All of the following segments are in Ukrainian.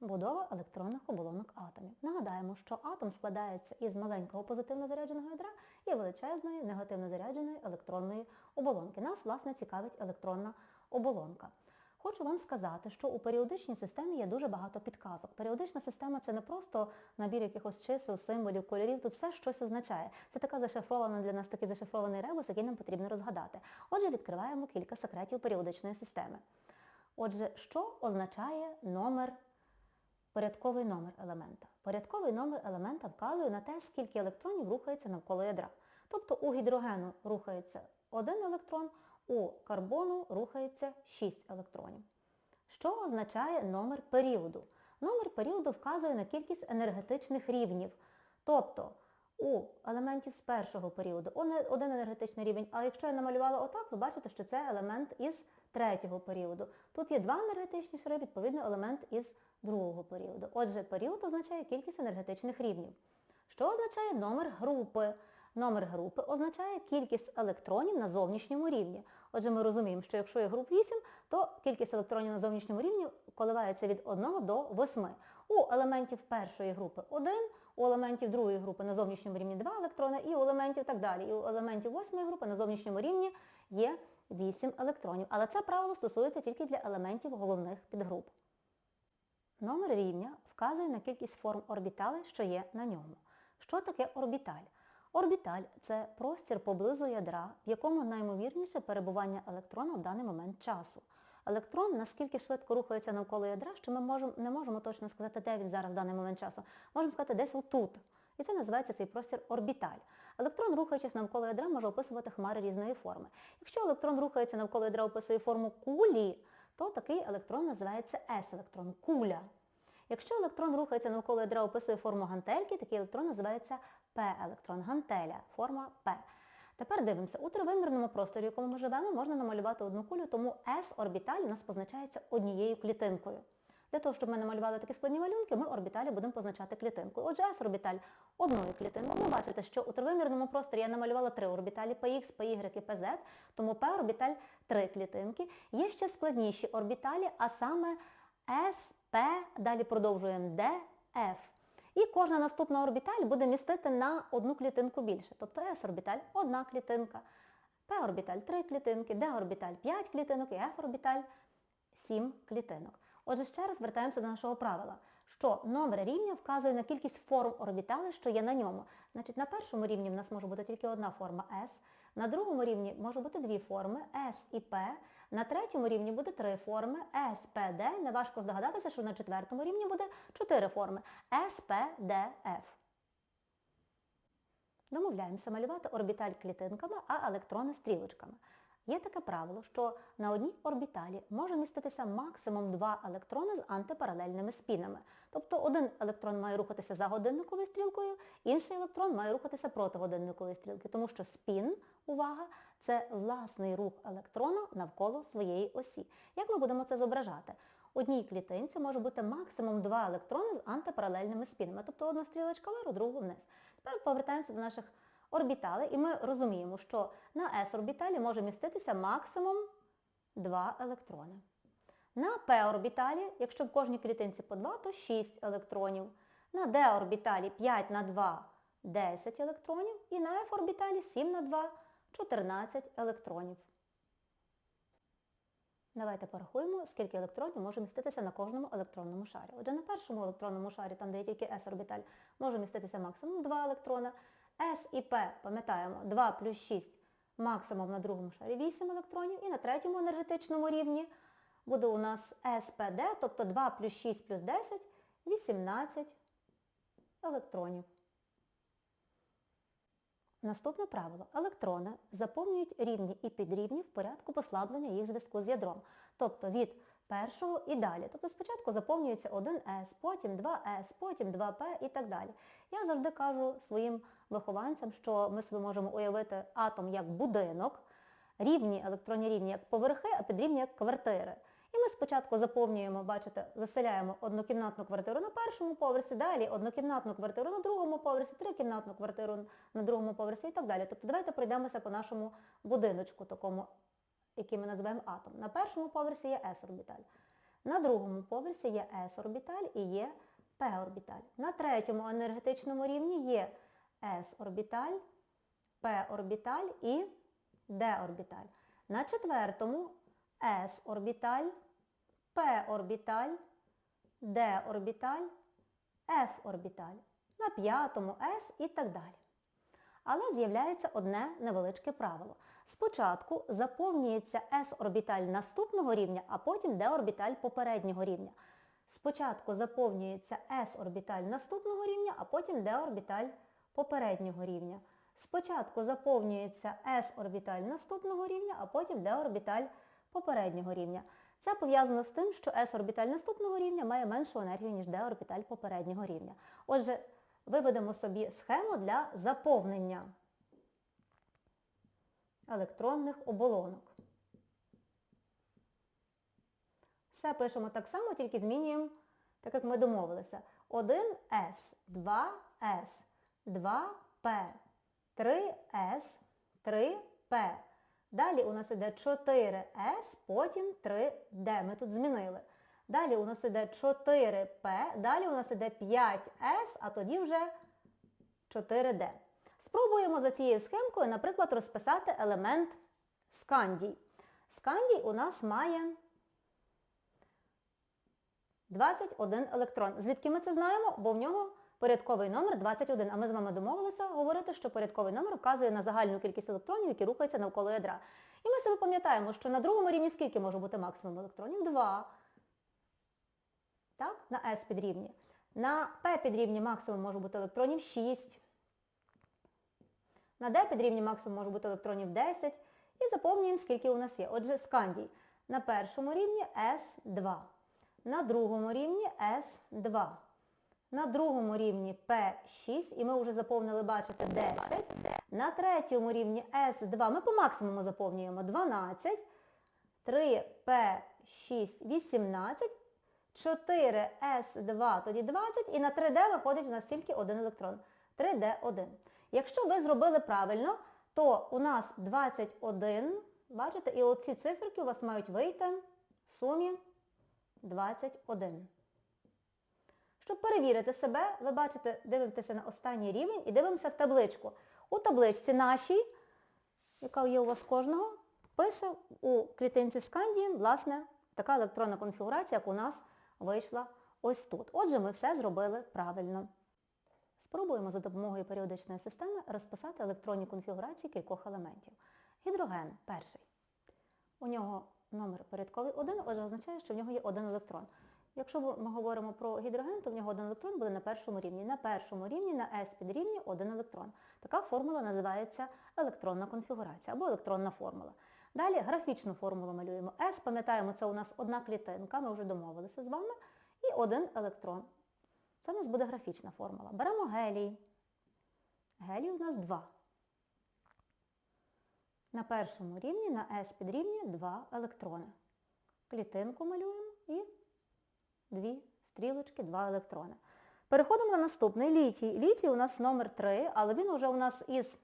Будова електронних оболонок атомів. Нагадаємо, що атом складається із маленького позитивно зарядженого ядра і величезної негативно зарядженої електронної оболонки. Нас, власне, цікавить електронна оболонка. Хочу вам сказати, що у періодичній системі є дуже багато підказок. Періодична система це не просто набір якихось чисел, символів, кольорів, тут все щось означає. Це така зашифрована для нас такий зашифрований ребус, який нам потрібно розгадати. Отже, відкриваємо кілька секретів періодичної системи. Отже, що означає номер Порядковий номер елемента. Порядковий номер елемента вказує на те, скільки електронів рухається навколо ядра. Тобто у гідрогену рухається один електрон, у карбону рухається 6 електронів. Що означає номер періоду? Номер періоду вказує на кількість енергетичних рівнів. Тобто у елементів з першого періоду один енергетичний рівень, а якщо я намалювала отак, ви бачите, що це елемент із третього періоду. Тут є два енергетичні шари, відповідно, елемент із другого періоду. Отже, період означає кількість енергетичних рівнів. Що означає номер групи? Номер групи означає кількість електронів на зовнішньому рівні. Отже, ми розуміємо, що якщо є груп 8, то кількість електронів на зовнішньому рівні коливається від 1 до 8. У елементів першої групи 1, у елементів другої групи на зовнішньому рівні 2 електрони, і у елементів так далі. І у елементів восьмої групи на зовнішньому рівні є 8 електронів. Але це правило стосується тільки для елементів головних підгруп. Номер рівня вказує на кількість форм орбіталей, що є на ньому. Що таке орбіталь? Орбіталь це простір поблизу ядра, в якому наймовірніше перебування електрона в даний момент часу. Електрон наскільки швидко рухається навколо ядра, що ми можемо, не можемо точно сказати, де він зараз в даний момент часу. Можемо сказати, десь отут. І це називається цей простір орбіталь. Електрон, рухаючись навколо ядра, може описувати хмари різної форми. Якщо електрон рухається навколо ядра, описує форму кулі, то такий електрон називається S-електрон, куля. Якщо електрон рухається навколо ядра, описує форму гантельки, такий електрон називається P-електрон, гантеля, форма P. Тепер дивимося, у тривимірному просторі, в якому ми живемо, можна намалювати одну кулю, тому S-орбіталь у нас позначається однією клітинкою. Для того, щоб ми намалювали такі складні малюнки, ми орбіталі будемо позначати клітинкою. Отже, S-орбіталь одною клітинкою. Ви бачите, що у тривимірному просторі я намалювала три орбіталі PX, PY і PZ, тому P-орбіталь три клітинки. Є ще складніші орбіталі, а саме S, P, далі продовжуємо D, F. І кожна наступна орбіталь буде містити на одну клітинку більше. Тобто S-орбіталь – одна клітинка, P-орбіталь – три клітинки, D-орбіталь – 5 клітинок і F-орбіталь – 7 клітинок. Отже, ще раз вертаємося до нашого правила, що номер рівня вказує на кількість форм орбітали, що є на ньому. Значить, на першому рівні в нас може бути тільки одна форма S, на другому рівні може бути дві форми S і P, на третьому рівні буде три форми S, P, D. Неважко здогадатися, що на четвертому рівні буде чотири форми S, P, D, F. Домовляємося малювати орбіталь клітинками, а електрони стрілочками. Є таке правило, що на одній орбіталі може міститися максимум два електрони з антипаралельними спінами. Тобто один електрон має рухатися за годинниковою стрілкою, інший електрон має рухатися проти годинникової стрілки, тому що спін, увага, це власний рух електрона навколо своєї осі. Як ми будемо це зображати? Одній клітинці може бути максимум два електрони з антипаралельними спінами, тобто одна стрілочка вверх, другу вниз. Тепер повертаємося до наших орбіталей і ми розуміємо, що на S-орбіталі може міститися максимум два електрони. На P-орбіталі, якщо в кожній клітинці по 2, то 6 електронів. На D-орбіталі 5 на 2 – 10 електронів. І на F-орбіталі 7 на 2 – 14 електронів. Давайте порахуємо, скільки електронів може міститися на кожному електронному шарі. Отже, на першому електронному шарі, там де є тільки S-орбіталь, може міститися максимум 2 електрона. S і P, пам'ятаємо, 2 плюс 6, максимум на другому шарі 8 електронів. І на третьому енергетичному рівні буде у нас SPD, тобто 2 плюс 6 плюс 10, 18 електронів. Наступне правило. Електрони заповнюють рівні і підрівні в порядку послаблення їх зв'язку з ядром. Тобто від першого і далі. Тобто спочатку заповнюється 1С, потім 2С, потім 2П і так далі. Я завжди кажу своїм вихованцям, що ми собі можемо уявити атом як будинок, рівні, електронні рівні як поверхи, а підрівні як квартири. І ми спочатку заповнюємо, бачите, заселяємо однокімнатну квартиру на першому поверсі, далі однокімнатну квартиру на другому поверсі, трикімнатну квартиру на другому поверсі і так далі. Тобто давайте пройдемося по нашому будиночку, такому, який ми називаємо атом. На першому поверсі є S-орбіталь. На другому поверсі є s-орбіталь і є p-орбіталь. На третьому енергетичному рівні є s-орбіталь, p-орбіталь і d-орбіталь. На четвертому s-орбіталь, p-орбіталь, d-орбіталь, f-орбіталь. На п'ятому s і так далі. Але з'являється одне невеличке правило. Спочатку заповнюється s-орбіталь наступного рівня, а потім d-орбіталь попереднього рівня. Спочатку заповнюється s-орбіталь наступного рівня, а потім d-орбіталь попереднього рівня. Спочатку заповнюється s-орбіталь наступного рівня, а потім d-орбіталь попереднього рівня. Це пов'язано з тим, що s-орбіталь наступного рівня має меншу енергію, ніж d-орбіталь попереднього рівня. Отже, виведемо собі схему для заповнення електронних оболонок. Все пишемо так само, тільки змінюємо, так як ми домовилися. 1С, 2С, 2П, 3С, 3П. Далі у нас іде 4С, потім 3D. Ми тут змінили. Далі у нас іде 4П, далі у нас іде 5С, а тоді вже 4D. Спробуємо за цією схемкою, наприклад, розписати елемент скандій. Скандій у нас має 21 електрон. Звідки ми це знаємо? Бо в нього порядковий номер 21. А ми з вами домовилися говорити, що порядковий номер вказує на загальну кількість електронів, які рухаються навколо ядра. І ми собі пам'ятаємо, що на другому рівні скільки може бути максимум електронів? 2. Так? На S підрівні. На P підрівні максимум може бути електронів 6. На D підрівні максимум може бути електронів 10. І заповнюємо, скільки у нас є. Отже, скандій. На першому рівні S2. На другому рівні S2. На другому рівні P6, і ми вже заповнили, бачите, 10. На третьому рівні S2 ми по максимуму заповнюємо 12. 3P6, 18. 4S2, тоді 20. І на 3D виходить у нас тільки один електрон. 3D1. Якщо ви зробили правильно, то у нас 21, бачите, і оці циферки у вас мають вийти в сумі 21. Щоб перевірити себе, ви бачите, дивитеся на останній рівень і дивимося в табличку. У табличці нашій, яка є у вас кожного, пише у клітинці скандії, власне, така електронна конфігурація, як у нас вийшла ось тут. Отже, ми все зробили правильно. Спробуємо за допомогою періодичної системи розписати електронні конфігурації кількох елементів. Гідроген перший. У нього номер порядковий 1, отже, означає, що в нього є один електрон. Якщо ми говоримо про гідроген, то в нього один електрон буде на першому рівні. На першому рівні на S підрівні один електрон. Така формула називається електронна конфігурація або електронна формула. Далі графічну формулу малюємо. S, пам'ятаємо, це у нас одна клітинка, ми вже домовилися з вами, і один електрон. Це у нас буде графічна формула. Беремо гелій. Гелій у нас 2. На першому рівні, на S підрівні 2 електрони. Клітинку малюємо і дві стрілочки, 2 електрони. Переходимо на наступний літій. Літій у нас номер 3, але він уже у нас із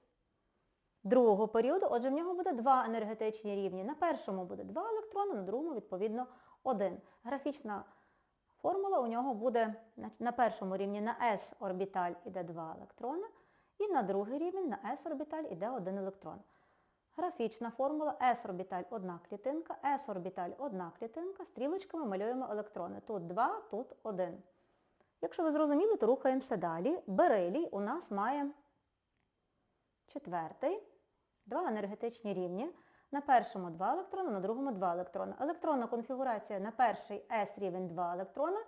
другого періоду, отже, в нього буде два енергетичні рівні. На першому буде 2 електрони, на другому, відповідно, 1. Графічна формула у нього буде на першому рівні на S-орбіталь іде 2 електрона, і на другий рівень на S-орбіталь іде 1 електрон. Графічна формула S-орбіталь одна клітинка, S-орбіталь одна клітинка, стрілочками малюємо електрони. Тут 2, тут 1. Якщо ви зрозуміли, то рухаємося далі. Берилій у нас має четвертий, два енергетичні рівні. На першому 2 електрона, на другому 2 електрона. Електронна конфігурація на перший S рівень 2 електрона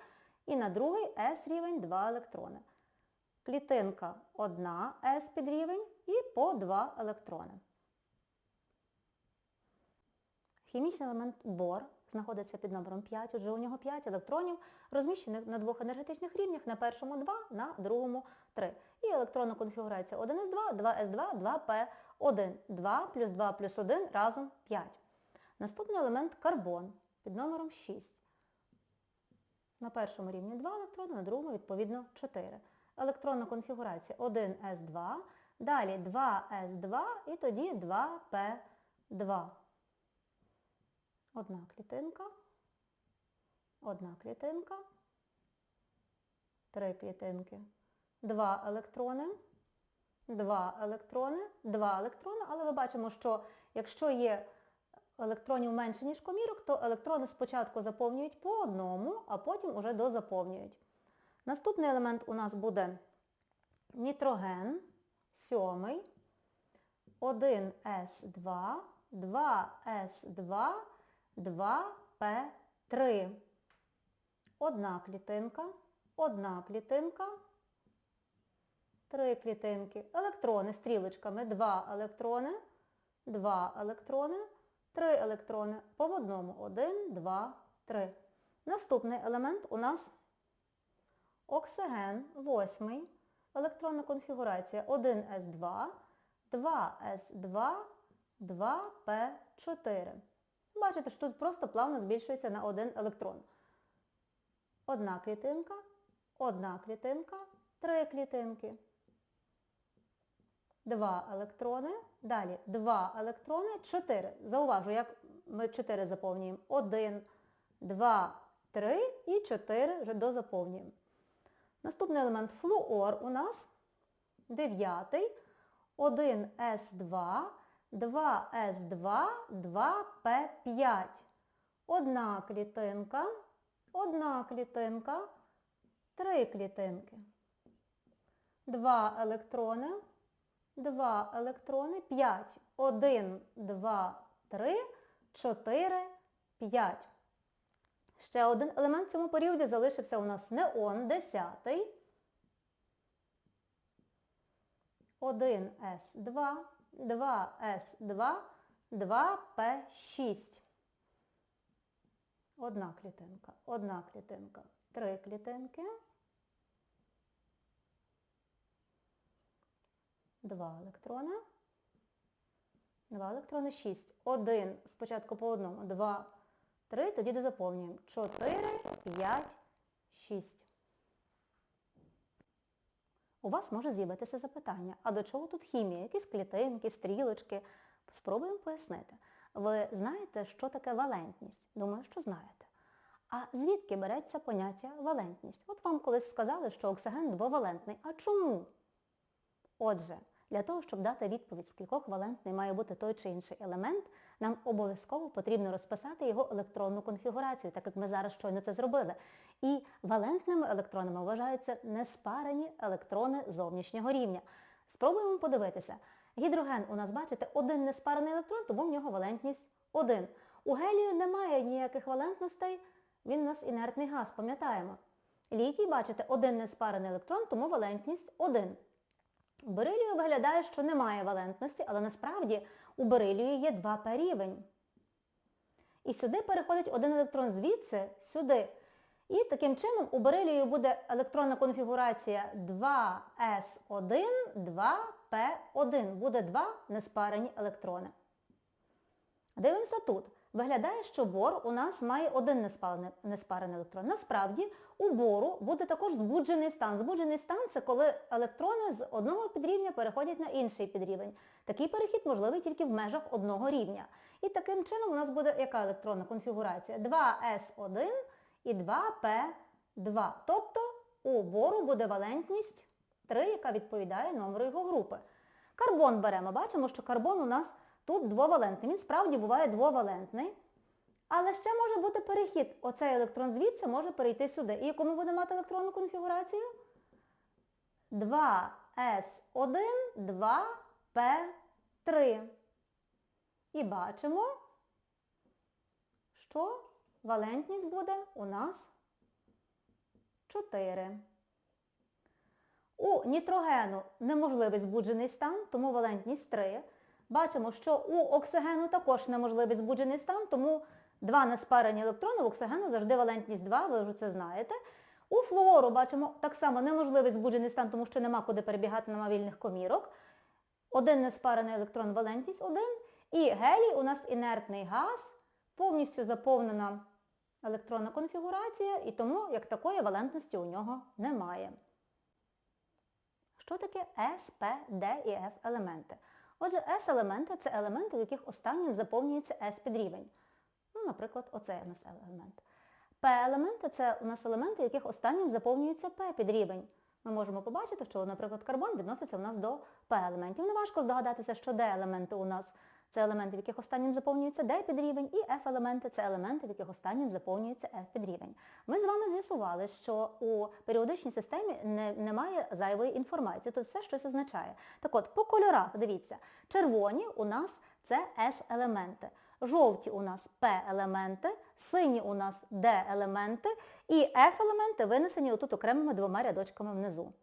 і на другий S рівень 2 електрона. Клітинка 1 S підрівень і по 2 електрони. Хімічний елемент бор знаходиться під номером 5, отже у нього 5 електронів, розміщених на двох енергетичних рівнях, на першому 2, на другому 3. І електронна конфігурація 1С2, 2С2, 2П1. 2 плюс 2 плюс 1 разом 5. Наступний елемент карбон під номером 6. На першому рівні 2 електрони, на другому, відповідно, 4. Електронна конфігурація 1С2, далі 2С2 і тоді 2П2. Одна клітинка, одна клітинка, три клітинки, два електрони, два електрони, два електрони, але ми бачимо, що якщо є електронів менше, ніж комірок, то електрони спочатку заповнюють по одному, а потім уже дозаповнюють. Наступний елемент у нас буде нітроген, сьомий, 1С2, 2С2, 2П3. Одна клітинка, одна клітинка, три клітинки. Електрони стрілочками, два електрони, два електрони, три електрони по одному. Один, два, три. Наступний елемент у нас оксиген, восьмий. Електронна конфігурація 1С2, 2С2, 2П4. Бачите, що тут просто плавно збільшується на один електрон. Одна клітинка, одна клітинка, три клітинки. Два електрони. Далі два електрони, чотири. Зауважу, як ми чотири заповнюємо. Один, два, три і чотири вже дозаповнюємо. Наступний елемент флуор у нас дев'ятий. 1С2, 2С2, 2П5. Одна клітинка, одна клітинка, три клітинки. Два електрони, два електрони, 5. 1, 2, 3, 4, 5. Ще один елемент в цьому періоді залишився у нас неон, 10. 1С2, 2С2, 2П6. Одна клітинка, одна клітинка, три клітинки. Два електрони. Два електрони, 6. Один, спочатку по одному, два, три, тоді дозаповнюємо. 4, 5, 6. У вас може з'явитися запитання, а до чого тут хімія? Якісь клітинки, стрілочки? Спробуємо пояснити. Ви знаєте, що таке валентність? Думаю, що знаєте. А звідки береться поняття валентність? От вам колись сказали, що оксиген двовалентний. А чому? Отже, для того, щоб дати відповідь, скількох валентний має бути той чи інший елемент, нам обов'язково потрібно розписати його електронну конфігурацію, так як ми зараз щойно це зробили. І валентними електронами вважаються неспарені електрони зовнішнього рівня. Спробуємо подивитися. Гідроген у нас, бачите, один неспарений електрон, тому в нього валентність 1. У гелію немає ніяких валентностей, він у нас інертний газ, пам'ятаємо. Літій, бачите, один неспарений електрон, тому валентність 1. Берилію виглядає, що немає валентності, але насправді у берилію є 2П рівень. І сюди переходить один електрон звідси, сюди. І таким чином у берилію буде електронна конфігурація 2S1, 2P1. Буде два неспарені електрони. Дивимося тут. Виглядає, що бор у нас має один неспарений, електрон. Насправді, у бору буде також збуджений стан. Збуджений стан це коли електрони з одного підрівня переходять на інший підрівень. Такий перехід можливий тільки в межах одного рівня. І таким чином у нас буде яка електронна конфігурація? 2S1 і 2P2. Тобто у бору буде валентність 3, яка відповідає номеру його групи. Карбон беремо. Бачимо, що карбон у нас тут двовалентний. Він справді буває двовалентний. Але ще може бути перехід. Оцей електрон звідси може перейти сюди. І яку ми будемо мати електронну конфігурацію? 2S1, 2P3. І бачимо, що валентність буде у нас 4. У нітрогену неможливий збуджений стан, тому валентність 3. Бачимо, що у оксигену також неможливий збуджений стан, тому два неспарені електрони в оксигену завжди валентність 2, ви вже це знаєте. У флуору бачимо так само неможливий збуджений стан, тому що нема куди перебігати на вільних комірок. Один неспарений електрон валентність 1. І гелій у нас інертний газ, повністю заповнена електронна конфігурація, і тому як такої валентності у нього немає. Що таке S, P, D і F елементи? Отже, S-елементи це елементи, в яких останнім заповнюється S підрівень. Ну, наприклад, оцей у нас елемент. P-елементи це у нас елементи, в яких останнім заповнюється P підрівень. Ми можемо побачити, що, наприклад, карбон відноситься у нас до P-елементів. Неважко здогадатися, що D-елементи у нас це елементи, в яких останнім заповнюється D підрівень, і F-елементи це елементи, в яких останнім заповнюється F підрівень. Ми з вами з'ясували, що у періодичній системі не, немає зайвої інформації, тобто це щось означає. Так от, по кольорах, дивіться, червоні у нас це S-елементи. Жовті у нас P-елементи, сині у нас D-елементи і F-елементи винесені отут окремими двома рядочками внизу.